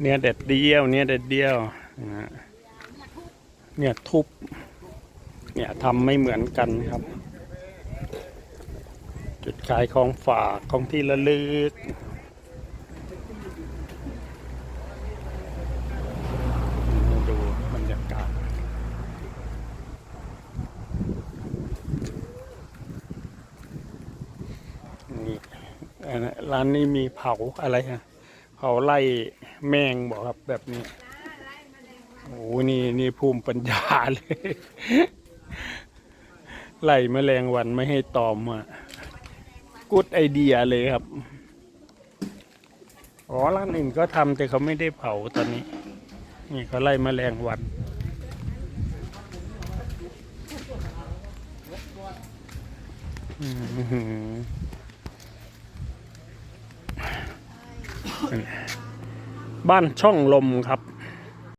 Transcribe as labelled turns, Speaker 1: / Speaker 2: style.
Speaker 1: เนี่ยเด็ดเดียว เนี่ยเด็ดเดียวนะเนี่ยทุบ เนี่ยทำไม่เหมือนกันครับ จุดขายของฝากของที่ระลึกดูบรรยากาศนี่ร้านนี้มีเผาอะไรฮะ เผาไล่แมงบอกครับแบบนี้ โอ้โหนี่นี่ภูมิปัญญาเลย ไล่แมลงวันไม่ให้ตอมอะกุดไอเดียเลยครับ อ๋อร้านอื่นก็ทำแต่เขาไม่ได้เผาตอนนี้ นี่เขาไล่แมลงวันอืม บ้านช่องลมครับ